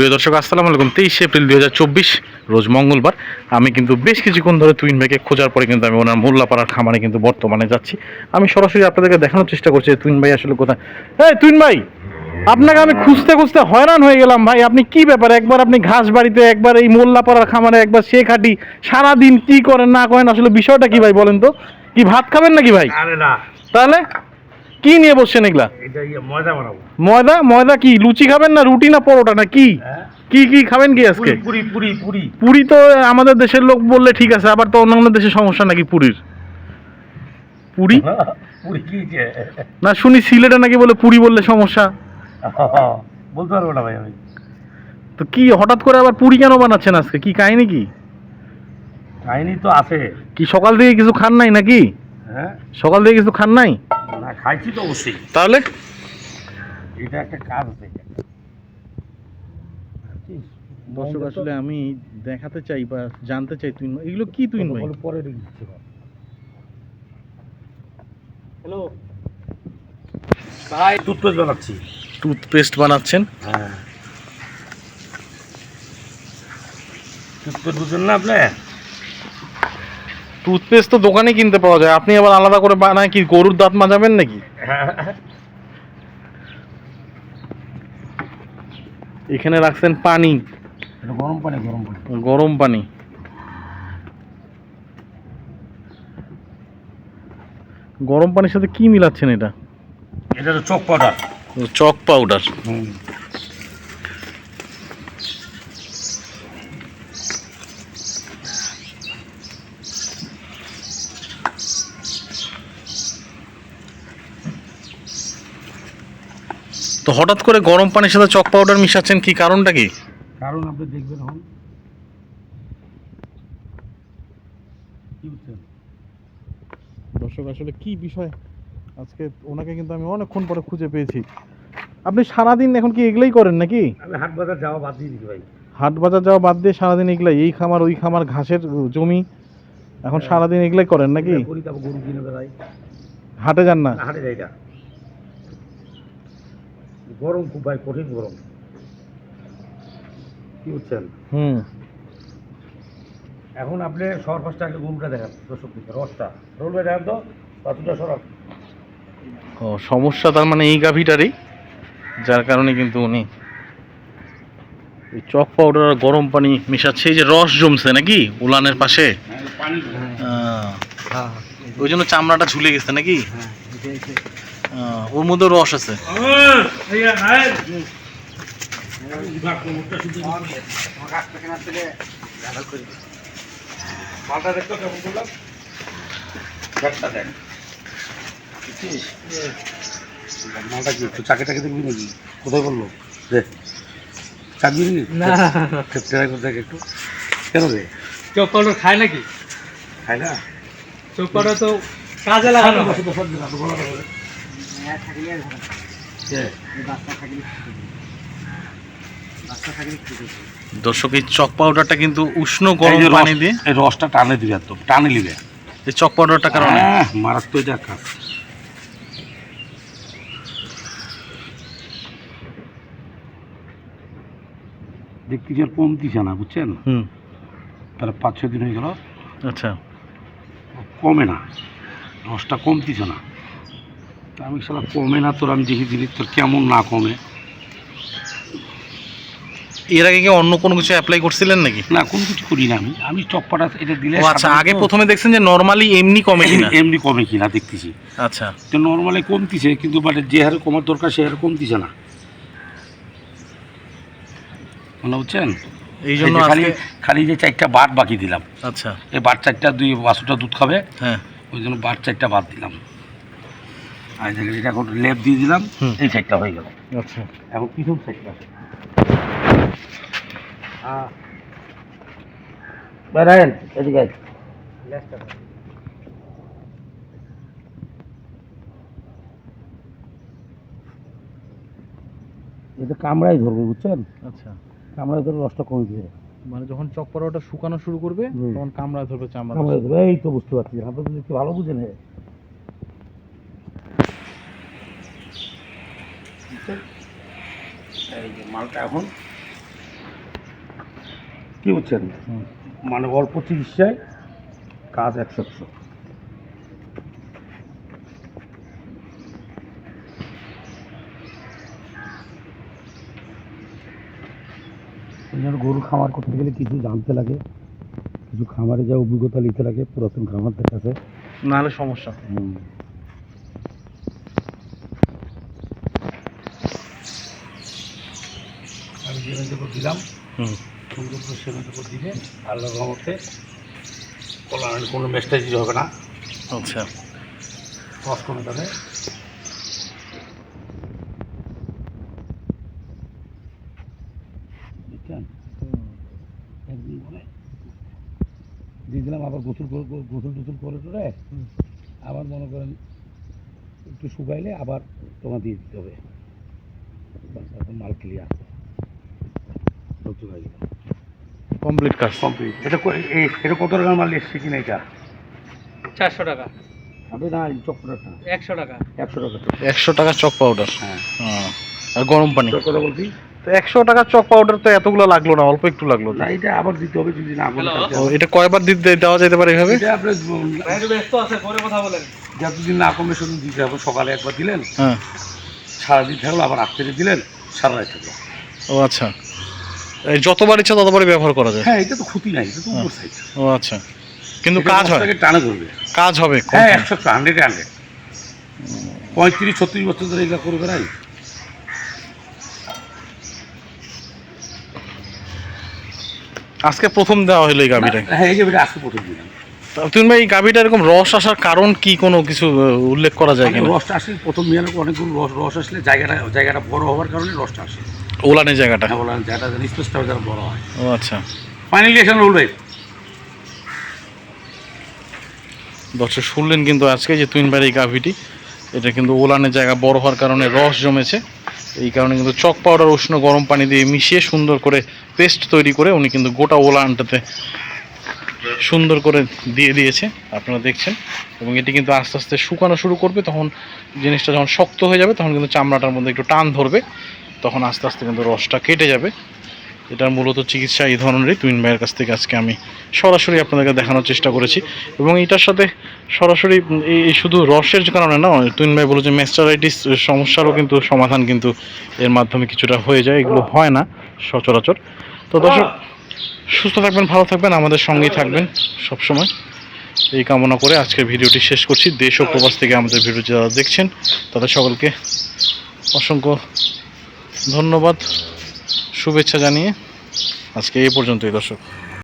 প্রিয় দর্শক আসসালামু আলাইকুম। তেইশে এপ্রিল দুই হাজার চব্বিশ রোজ মঙ্গলবার। আমি কিন্তু বেশ কিছুক্ষণ ধরে তুইন ভাইকে খোঁজার পরে কিন্তু আমি ওনার মোল্লাপাড়ার খামারে কিন্তু বর্তমানে যাচ্ছি। আমি সরাসরি আপনাদেরকে দেখানোর চেষ্টা করছি তুইন ভাই আসলে কোথায়। এই তুইন ভাই আপনাকে আমি খুঁজতে খুঁজতে হয়রান হয়ে গেলাম ভাই। আপনি কি ব্যাপার? একবার আপনি ঘাস বাড়িতে একবার এই মোল্লাপাড়ার খামারে একবার সে খাটি সারাদিন কি করেন না করেন আসলে বিষয়টা কি ভাই বলেন তো? কি ভাত খাবেন নাকি ভাই? তাহলে কি নিয়ে বসছেন এগুলা? ইয়ে ময়দা ময়দা? ময়দা কি? লুচি খাবেন না রুটি না পরোটা না কি? হ্যাঁ কি কি খাবেন কি আজকে? পুরি পুরি পুরি পুরি। তো আমাদের দেশের লোক বললে ঠিক আছে আবার তো অন্যান্য দেশে সমস্যা নাকি পুরীর? পুরি? পুরি কি না শুনি সিলেটে নাকি বলে পুরি বললে সমস্যা। বলতে পারব না ভাই আমি। তো কি হঠাৎ করে আবার পুরি কেন বানাচ্ছেন আজকে? কি কাহিনী কি? কাহিনী তো আছে। কি সকাল থেকে কিছু খান নাই নাকি? হ্যাঁ? সকাল থেকে কিছু খান নাই? না খাইছি তো অবশ্যই। তাহলে? এটা একটা কাজ আছে দর্শক আসলে আমি দেখাতে চাই বা জানতে চাই তুই এগুলো কি তুই ভাই? বলো, পরে দিচ্ছি হ্যালো। ভাই টুথপেস্ট বানাচ্ছি। টুথপেস্ট বানাচ্ছেন? হ্যাঁ। টুথপেস্ট বুঝছেন না আপনি? টুথপেস্ট তো দোকানে কিনতে পাওয়া যায়। আপনি আবার আলাদা করে বানায় কি গরুর দাঁত মাজাবেন নাকি? এখানে রাখছেন পানি। গরম পানি গরম পানি। গরম পানি। গরম পানির সাথে কি মিলাচ্ছেন এটা? এটা চক পাউডার। চক পাউডার। তো হঠাৎ করে গরম পানির সাথে চক পাউডার মিশাচ্ছেন কি কারণটা কি? কারণ আপনি দেখবেন বুঝছেন দর্শক আসলে কি বিষয়? আজকে ওনাকে কিন্তু আমি অনেকক্ষণ পরে খুঁজে পেয়েছি। আপনি সারাদিন এখন কি এগুলোই করেন নাকি? আমি হাট বাজার যাওয়া বাদ দিয়ে দিচ্ছি ভাই। হাট বাজার যাওয়া বাদ দিয়ে সারাদিন এগুলাই এই খামার ওই খামার ঘাসের জমি। এখন সারাদিন এগুলাই করেন নাকি? করি গরু কিনে বেড়াই হাটে যান না? না হাটে যাই না। গরম খুব ভাই কঠিন গরম। কি বুঝছেন? হুম। এখন আপনি সবার ফার্স্টে আগে গরুটা দেখান দর্শক রসটা রোল ভাই দেখান তো কতটা সরব ও সমস্যা তার মানে এই গাভীটারই যার কারণে কিন্তু উনি চক পাউডার আর গরম পানি মেশাচ্ছে এই যে রস জমছে নাকি উলানের পাশে? হ্যাঁ ওই জন্য চামড়াটা ঝুলে গেছে নাকি? আহ, ওর মধ্যে রস আছে। মালটা কি একটু চাকে দেখবি নাকি? কোথায় বলল দে চাকবি না? ট্রাই করে দেখ একটু কেন রে চোখ পাউডার খায় নাকি খাই না চোখ পাউডার তো কাজে লাগানো। দর্শক এই চক পাউডারটা কিন্তু উষ্ণ গরম পানি দিয়ে এই রসটা টানে দিবে একদম টানে নিবে। এই চক পাউডারটা কারণে। হ্যাঁ, মারাত্মক এটা কাজ। দেখতে যে আর কমতিছে না বুঝছেন? হুম। তাহলে পাঁচ ছয় দিন হয়ে গেল। আচ্ছা। কমে না। রসটা কমতিছে না। আমি সালা কমে না তোর আমি দেখি দিলি তোর কেমন না কমে। এর আগে কি অন্য কোনো কিছু অ্যাপ্লাই করছিলেন নাকি? না কোনো কিছু করি না আমি। আমি চপ্পাটা এটা দিলে ও আচ্ছা আগে প্রথমে দেখছেন যে নর্মালি এমনি কমে কিনা? এমনি কমে কিনা দেখতেছি। আচ্ছা। তো নর্মালি কমতিছে কিন্তু মানে যে হারে কমার দরকার সে হারে কমতিছে না। মনে বুঝছেন এই জন্য খালি খালি যে চারটা বাট বাকি দিলাম। আচ্ছা। এই বাট চারটা দুই বাসুটা দুধ খাবে। হ্যাঁ। ওই জন্য বাট চারটা বাদ দিলাম। আর দেখেন এটা এখন লেপ দিয়ে দিলাম এই সাইডটা হয়ে গেল। আচ্ছা। এখন পিছন সাইডটা বেড়ায়েন এদিকে এটা কামড়াই ধরবে বুঝছেন? আচ্ছা। কামড়াই ধরে রসটা কমে দিবে। মানে যখন চক পাউডারটা শুকানো শুরু করবে তখন কামড়া ধরবে চামড়া। এই তো বুঝতে পারছি। যদি একটু ভালো বুঝেন হে এই যে মালটা এখন। কি বুঝছেন? মানে অল্প চিকিৎসায় কাজ একশো একশো। জন্য গরু খামার করতে গেলে কিছু জানতে লাগে কিছু খামারে যা অভিজ্ঞতা নিতে লাগে পুরাতন খামারদের কাছে নাহলে সমস্যা। আমি উপর দিলাম। হুম। সুন্দর করে সিমেন্টের উপর দিলে আল্লাহ রহমতে কলার কোনো মেস্টাইজ হবে না। আচ্ছা। কষ্ট করে বলে দিয়ে দিলাম আবার গোসল গোসল টোসল করে টোরে আবার মনে করেন একটু শুকাইলে আবার তোমার দিয়ে দিতে হবে। বাস, এখন কমপ্লিট কাজ কমপ্লিট এটা এটা কত টাকার মাল এসছে কিনা এটা? চারশো টাকা। না চক্করটা একশো টাকা। একশো টাকা একশো টাকা চক পাউডার। হ্যাঁ। আর গরম পানি। কথা বলছি? তো একশো টাকা চক পাউডার তো এতগুলো লাগল না অল্প একটু লাগল না এটা আবার দিতে হবে যদি না এটা কয়বার দিতে দেওয়া যেতে পারে এভাবে এটা আপনার ব্যস্ত আছে পরে কথা বলেন। যতদিন না কমে শুধু দিতে হবে। সকালে একবার দিলেন। হ্যাঁ। সারাদিন থাকল আবার রাত্রে দিলেন সারা রাত থাকল। ও আচ্ছা। যতবার ইচ্ছা ততবারই ব্যবহার করা যায়। হ্যাঁ এটা তো ক্ষতি নাই এটা তো উপর সাইড ও আচ্ছা। কিন্তু কাজ হয়। টানে ধরবে। কাজ হবে হ্যাঁ একশো হান্ড্রেড হান্ড্রেড পঁয়ত্রিশ ছত্রিশ বছর ধরে এগুলো করে বেড়াই আজকে প্রথম দেওয়া হলো এই গাভিটা। হ্যাঁ এই এটা আসতে প্রথম দিন তুমি ভাই এই গাভিটা এরকম রস আসার কারণ কি কোনো কিছু উল্লেখ করা যায় কিনা? রসটা আসলে প্রথম মেয়ালে অনেকগুলো রস রস আসলে জায়গাটা জায়গাটা বড় হওয়ার কারণে রসটা আসে। ওলানের জায়গাটা? হ্যাঁ বললাম জায়গাটা স্পেসটা যারা বড় হয়। ও আচ্ছা। ফাইনালি এসে বলবে দর্শক শুনলেন কিন্তু আজকে যে তুইনবার এই গাভিটি এটা কিন্তু ওলানের জায়গা বড় হওয়ার কারণে রস জমেছে। এই কারণে কিন্তু চক পাউডার উষ্ণ গরম পানি দিয়ে মিশিয়ে সুন্দর করে পেস্ট তৈরি করে উনি কিন্তু গোটা ওলানটাতে সুন্দর করে দিয়ে দিয়েছে আপনারা দেখছেন। এবং এটি কিন্তু আস্তে আস্তে শুকানো শুরু করবে তখন জিনিসটা যখন শক্ত হয়ে যাবে তখন কিন্তু চামড়াটার মধ্যে একটু টান ধরবে। তখন আস্তে আস্তে কিন্তু রসটা কেটে যাবে। এটার মূলত চিকিৎসা এই ধরনেরই তুইন ভাইয়ের কাছ থেকে আজকে আমি সরাসরি আপনাদেরকে দেখানোর চেষ্টা করেছি এবং এটার সাথে সরাসরি এই শুধু রসের কারণে না তুইন ভাই বলে যে ম্যাস্টারাইটিস সমস্যারও কিন্তু সমাধান কিন্তু এর মাধ্যমে কিছুটা হয়ে যায়, এগুলো হয় না সচরাচর। তো দর্শক, সুস্থ থাকবেন, ভালো থাকবেন, আমাদের সঙ্গেই থাকবেন সবসময়। এই কামনা করে আজকের ভিডিওটি শেষ করছি। দেশ ও প্রবাস থেকে আমাদের ভিডিও যারা দেখছেন, তাদের সকলকে অসংখ্য ধন্যবাদ শুভেচ্ছা জানিয়ে আজকে এই পর্যন্তই দর্শক।